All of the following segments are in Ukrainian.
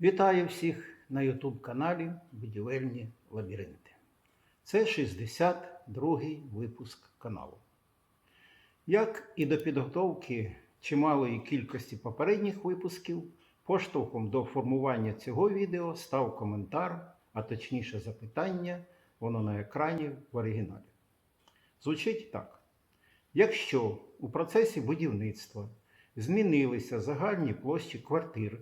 Вітаю всіх на YouTube каналі Будівельні лабіринти. Це 62-й випуск каналу. Як і до підготовки чималої кількості попередніх випусків, поштовхом до формування цього відео став коментар, а точніше запитання, воно на екрані в оригіналі. Звучить так: якщо у процесі будівництва змінилися загальні площі квартир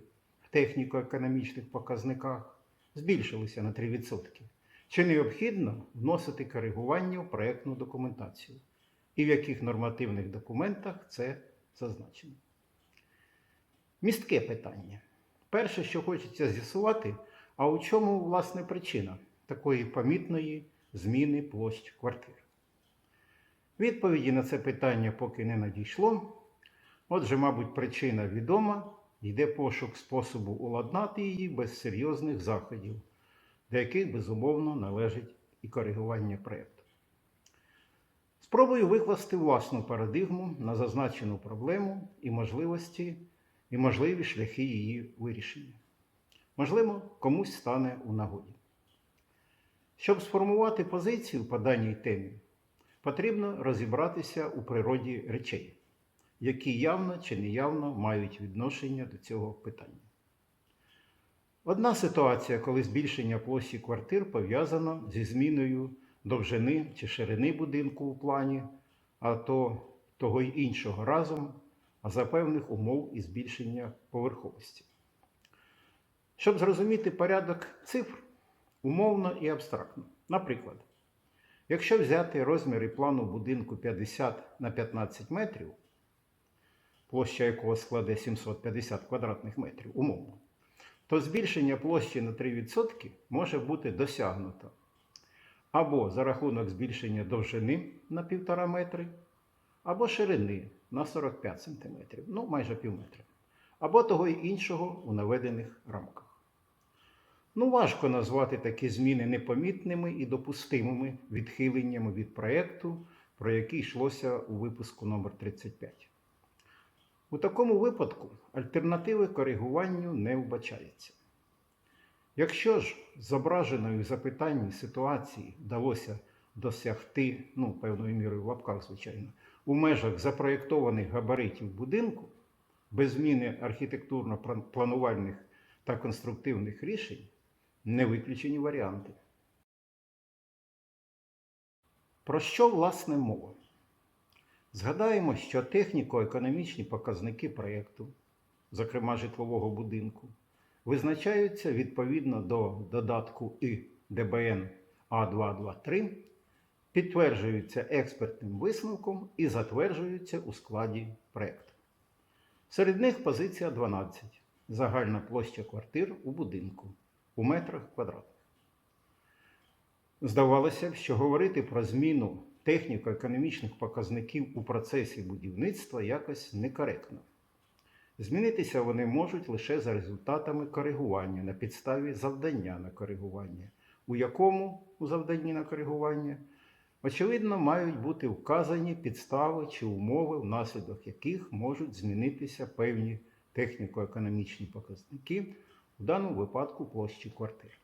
техніко-економічних показниках, збільшилися на 3%, чи необхідно вносити коригування в проєктну документацію, і в яких нормативних документах це зазначено. Містке питання. Перше, що хочеться з'ясувати, а у чому власне причина такої помітної зміни площ квартир? Відповіді на це питання поки не надійшло. Отже, мабуть, причина відома, йде пошук способу уладнати її без серйозних заходів, до яких, безумовно, належить і коригування проєкту. Спробую викласти власну парадигму на зазначену проблему і можливості, і можливі шляхи її вирішення. Можливо, комусь стане у нагоді. Щоб сформувати позицію по даній темі, потрібно розібратися у природі речей, які явно чи неявно мають відношення до цього питання. Одна ситуація, коли збільшення площі квартир пов'язано зі зміною довжини чи ширини будинку у плані, а то того й іншого разом, а за певних умов і збільшення поверховості. Щоб зрозуміти порядок цифр умовно і абстрактно. Наприклад, якщо взяти розміри плану будинку 50 на 15 метрів, площа якого складе 750 квадратних метрів умовно, то збільшення площі на 3% може бути досягнуто. Або за рахунок збільшення довжини на 1,5 метри, або ширини на 45 см, ну майже пів метра, або того й іншого у наведених рамках. Ну, важко назвати такі зміни непомітними і допустимими відхиленнями від проєкту, про який йшлося у випуску номер 35 У такому випадку альтернативи коригуванню не вбачається. Якщо ж зображеної в запитанні ситуації вдалося досягти, ну, певною мірою в лапках, звичайно, у межах запроєктованих габаритів будинку, без зміни архітектурно-планувальних та конструктивних рішень, не виключені варіанти. Про що власне мова? Згадаємо, що техніко-економічні показники проєкту, зокрема житлового будинку, визначаються відповідно до додатку І ДБН А223, підтверджуються експертним висновком і затверджуються у складі проєкту. Серед них позиція 12 загальна площа квартир у будинку у метрах квадратних. Здавалося б, що говорити про зміну техніко-економічних показників у процесі будівництва якось некоректно. Змінитися вони можуть лише за результатами коригування на підставі завдання на коригування, у якому у завданні на коригування, очевидно, мають бути вказані підстави чи умови, внаслідок яких можуть змінитися певні техніко-економічні показники, в даному випадку площі квартир.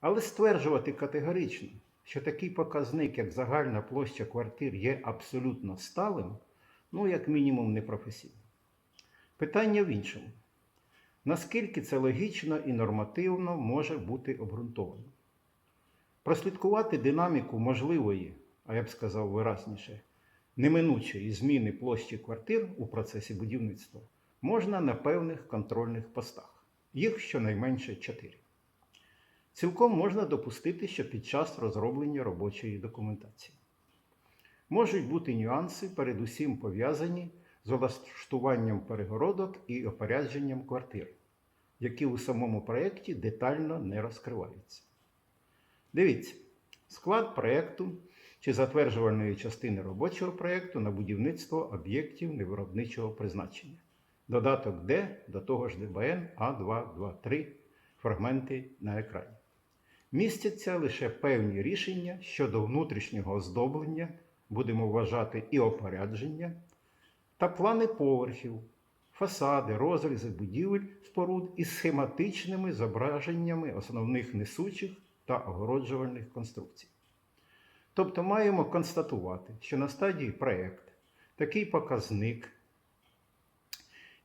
Але стверджувати категорично, що такий показник, як загальна площа квартир, є абсолютно сталим, ну, як мінімум, непрофесійно. Питання в іншому. Наскільки це логічно і нормативно може бути обґрунтовано? Прослідкувати динаміку можливої, а я б сказав виразніше, неминучої зміни площі квартир у процесі будівництва можна на певних контрольних постах. Їх щонайменше 4. Цілком можна допустити, що під час розроблення робочої документації. Можуть бути нюанси, передусім пов'язані з влаштуванням перегородок і опорядженням квартир, які у самому проєкті детально не розкриваються. Дивіться, склад проєкту чи затверджувальної частини робочого проєкту на будівництво об'єктів невиробничого призначення. Додаток Д до того ж ДБН А223 фрагменти на екрані. Містяться лише певні рішення щодо внутрішнього оздоблення, будемо вважати і опорядження, та плани поверхів, фасади, розрізи будівель споруд із схематичними зображеннями основних несучих та огороджувальних конструкцій. Тобто маємо констатувати, що на стадії проєкту такий показник,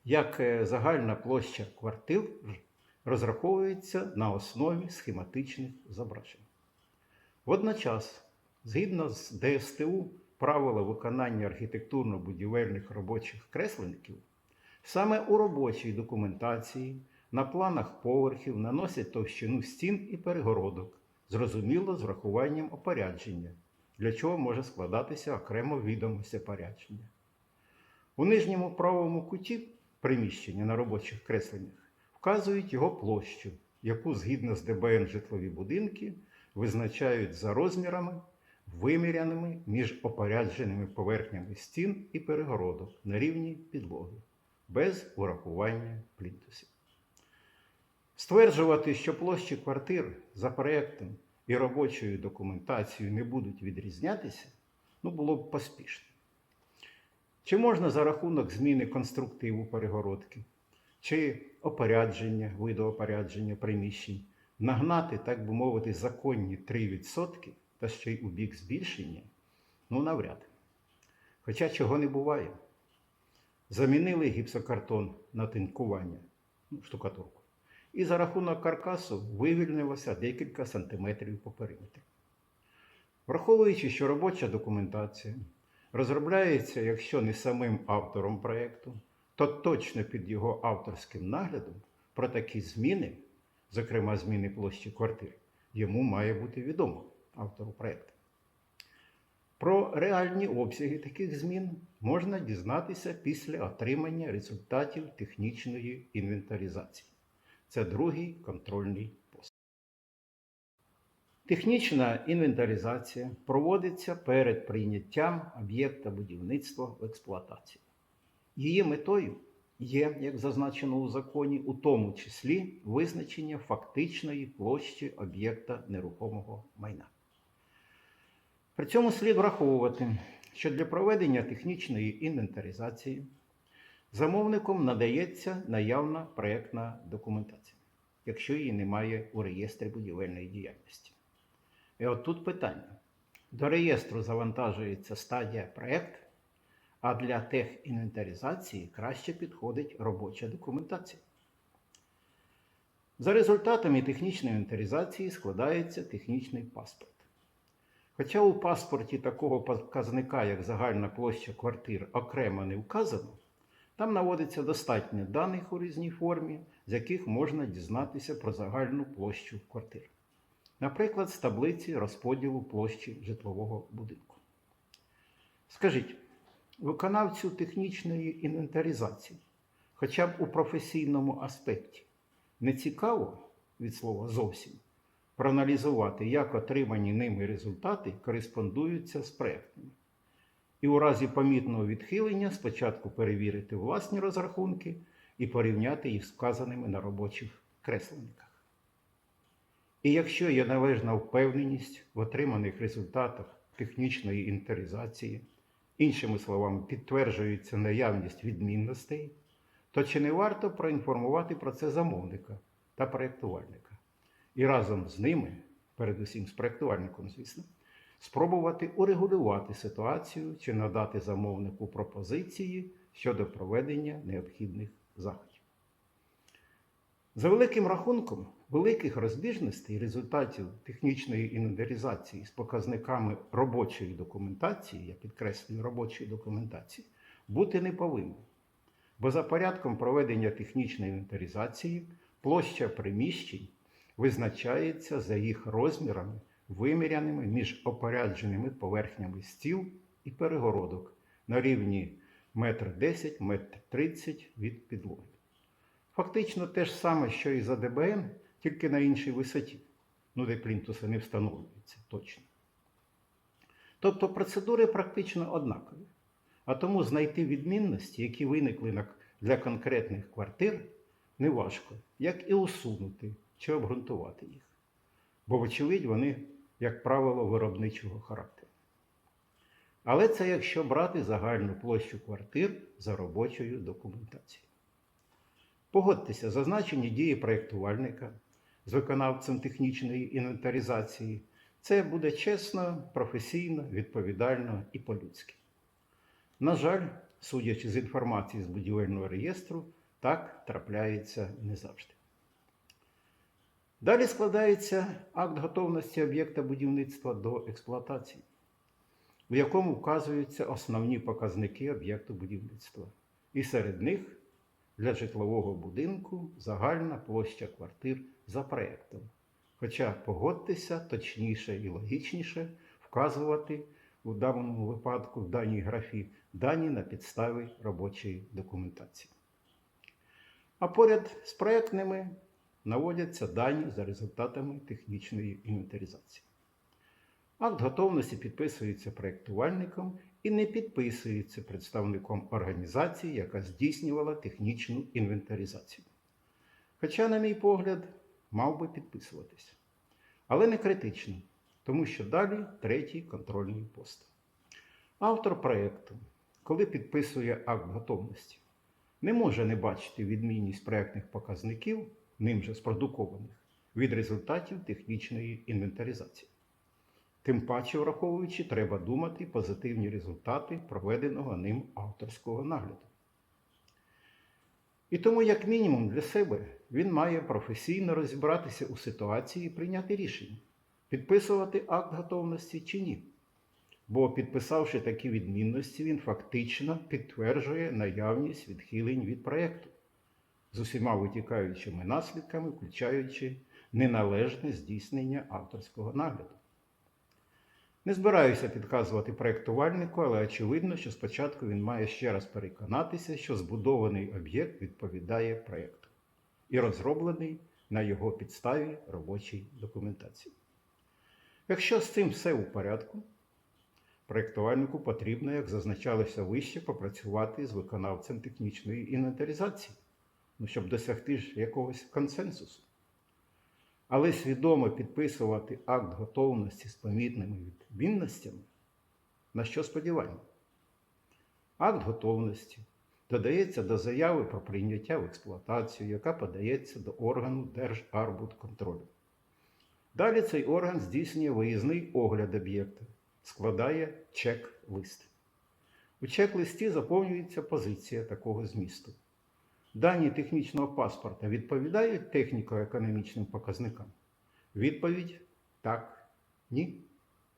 як е, загальна площа квартир, розраховується на основі схематичних зображень. Водночас, згідно з ДСТУ правила виконання архітектурно-будівельних робочих кресленників, саме у робочій документації на планах поверхів наносять товщину стін і перегородок, зрозуміло з врахуванням опорядження, для чого може складатися окремо відомість опорядження. У нижньому правому куті приміщення на робочих кресленнях вказують його площу, яку згідно з ДБН житлові будинки визначають за розмірами, виміряними між опорядженими поверхнями стін і перегородок на рівні підлоги, без урахування плінтусів. Стверджувати, що площі квартир за проєктом і робочою документацією не будуть відрізнятися, ну було б поспішно. Чи можна за рахунок зміни конструктиву перегородки, чи опорядження, виду опорядження приміщень нагнати, так би мовити, законні 3% та ще й у бік збільшення? Ну, навряд. Хоча чого не буває. Замінили гіпсокартон на тинкування, ну, штукатурку. І за рахунок каркасу вивільнилося декілька сантиметрів по периметру. Враховуючи, що робоча документація розробляється, якщо не самим автором проєкту, то точно під його авторським наглядом про такі зміни, зокрема зміни площі квартир, йому має бути відомо автору проєкту. Про реальні обсяги таких змін можна дізнатися після отримання результатів технічної інвентаризації. Це другий контрольний пост. Технічна інвентаризація проводиться перед прийняттям об'єкта будівництва в експлуатацію. Її метою є, як зазначено у законі, у тому числі визначення фактичної площі об'єкта нерухомого майна. При цьому слід враховувати, що для проведення технічної інвентаризації замовником надається наявна проєктна документація, якщо її немає у реєстрі будівельної діяльності. І от тут питання. До реєстру завантажується стадія проєкт, а для техінвентаризації краще підходить робоча документація. За результатами технічної інвентаризації складається технічний паспорт. Хоча у паспорті такого показника, як загальна площа квартир, окремо не вказано, там наводиться достатньо даних у різній формі, з яких можна дізнатися про загальну площу квартир. Наприклад, з таблиці розподілу площі житлового будинку. Скажіть, виконавцю технічної інвентаризації, хоча б у професійному аспекті, не цікаво від слова зовсім проаналізувати, як отримані ними результати кореспондуються з проєктами. І у разі помітного відхилення спочатку перевірити власні розрахунки і порівняти їх з вказаними на робочих кресленниках. І якщо є належна впевненість в отриманих результатах технічної інвентаризації, іншими словами, підтверджується наявність відмінностей, то чи не варто проінформувати про це замовника та проєктувальника? І разом з ними, передусім з проєктувальником, звісно, спробувати урегулювати ситуацію чи надати замовнику пропозиції щодо проведення необхідних заходів. За великим рахунком, великих розбіжностей результатів технічної інвентаризації з показниками робочої документації, я підкреслюю робочої документації, бути не повинно. Бо за порядком проведення технічної інвентаризації площа приміщень визначається за їх розмірами, виміряними між опорядженими поверхнями стіл і перегородок на рівні 1,10 м, 1,30 м від підлоги. Фактично те ж саме, що і за ДБН, тільки на іншій висоті, ну де плінтуси не встановлюються точно. Тобто процедури практично однакові. А тому знайти відмінності, які виникли для конкретних квартир, неважко, як і усунути чи обґрунтувати їх. Бо, вочевидь, вони, як правило, виробничого характеру. Але це якщо брати загальну площу квартир за робочою документацією. Погодьтеся, зазначені дії проєктувальника з виконавцем технічної інвентаризації. Це буде чесно, професійно, відповідально і по-людськи. На жаль, судячи з інформації з будівельного реєстру, так трапляється не завжди. Далі складається акт готовності об'єкта будівництва до експлуатації, в якому вказуються основні показники об'єкту будівництва. І серед них для житлового будинку загальна площа квартир за проєктом. Хоча погодьтеся точніше і логічніше вказувати у даному випадку в даній графі дані на підставі робочої документації. А поряд з проєктними наводяться дані за результатами технічної інвентаризації. Акт готовності підписується проєктувальником і не підписується представником організації, яка здійснювала технічну інвентаризацію. Хоча, на мій погляд, мав би підписуватись. Але не критично, тому що далі третій контрольний пост. Автор проєкту, коли підписує акт готовності, не може не бачити відмінність проєктних показників, ним же спродукованих, від результатів технічної інвентаризації. Тим паче, враховуючи, треба думати позитивні результати проведеного ним авторського нагляду. І тому, як мінімум, для себе він має професійно розібратися у ситуації і прийняти рішення, підписувати акт готовності чи ні. Бо, підписавши такі відмінності, він фактично підтверджує наявність відхилень від проєкту з усіма витікаючими наслідками, включаючи неналежне здійснення авторського нагляду. Не збираюся підказувати проєктувальнику, але очевидно, що спочатку він має ще раз переконатися, що збудований об'єкт відповідає проєкту і розроблений на його підставі робочій документації. Якщо з цим все у порядку, проєктувальнику потрібно, як зазначалося вище, попрацювати з виконавцем технічної інвентаризації, ну, щоб досягти ж якогось консенсусу. Але свідомо підписувати акт готовності з помітними відмінностями, на що сподівання? Акт готовності додається до заяви про прийняття в експлуатацію, яка подається до органу Держарбудконтролю. Далі цей орган здійснює виїзний огляд об'єкта, складає чек-лист. У чек-листі заповнюється позиція такого змісту. Дані технічного паспорта відповідають техніко-економічним показникам? Відповідь так, ні.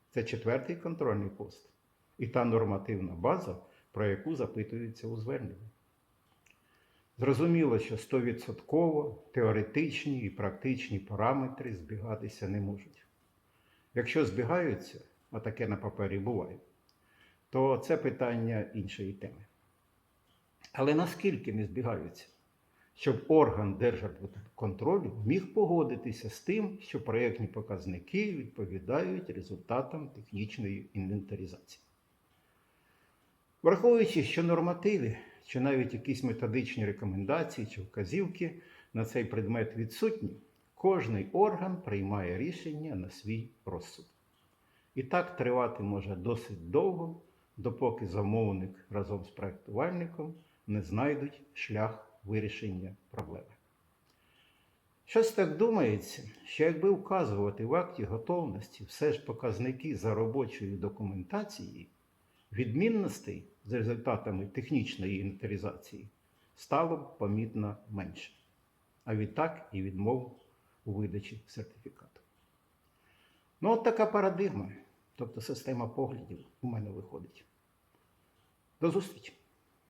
Це четвертий контрольний пост. І та нормативна база, про яку запитується у зверненні. Зрозуміло, що 100% теоретичні і практичні параметри збігатися не можуть. Якщо збігаються, а таке на папері буває, то це питання іншої теми. Але наскільки не збігаються, щоб орган державконтролю міг погодитися з тим, що проєктні показники відповідають результатам технічної інвентаризації. Враховуючи, що нормативи, чи навіть якісь методичні рекомендації чи вказівки на цей предмет відсутні, кожний орган приймає рішення на свій розсуд. І так тривати може досить довго, допоки замовник разом з проєктувальником не знайдуть шлях вирішення проблеми. Щось так думається, що якби вказувати в акті готовності все ж показники за робочою документацією, відмінностей з результатами технічної інвентаризації стало б помітно менше, а відтак і відмов у видачі сертифікату. Ну, от така парадигма, тобто система поглядів у мене виходить. До зустрічі!